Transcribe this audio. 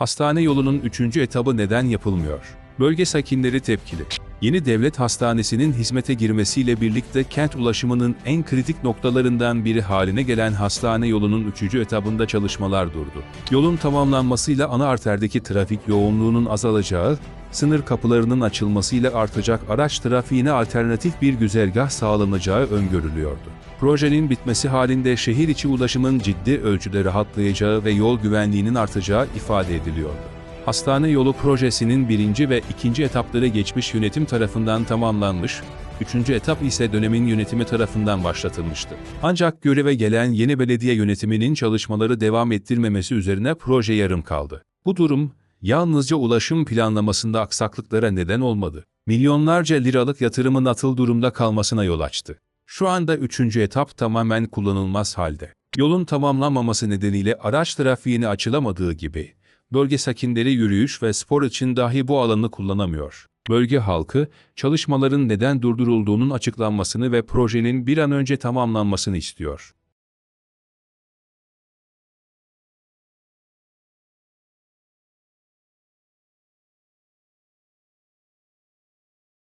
Hastane yolunun 3. etabı neden yapılmıyor? Bölge sakinleri tepkili. Yeni devlet hastanesinin hizmete girmesiyle birlikte kent ulaşımının en kritik noktalarından biri haline gelen hastane yolunun 3. etabında çalışmalar durdu. Yolun tamamlanmasıyla ana arterdeki trafik yoğunluğunun azalacağı, sınır kapılarının açılmasıyla artacak araç trafiğine alternatif bir güzergah sağlanacağı öngörülüyordu. Projenin bitmesi halinde şehir içi ulaşımın ciddi ölçüde rahatlayacağı ve yol güvenliğinin artacağı ifade ediliyordu. Hastane yolu projesinin birinci ve ikinci etapları geçmiş yönetim tarafından tamamlanmış, üçüncü etap ise dönemin yönetimi tarafından başlatılmıştı. Ancak göreve gelen yeni belediye yönetiminin çalışmaları devam ettirmemesi üzerine proje yarım kaldı. Bu durum, yalnızca ulaşım planlamasında aksaklıklara neden olmadı. Milyonlarca liralık yatırımın atıl durumda kalmasına yol açtı. Şu anda üçüncü etap tamamen kullanılmaz halde. Yolun tamamlanmaması nedeniyle araç trafiğini açılamadığı gibi, bölge sakinleri yürüyüş ve spor için dahi bu alanı kullanamıyor. Bölge halkı, çalışmaların neden durdurulduğunun açıklanmasını ve projenin bir an önce tamamlanmasını istiyor.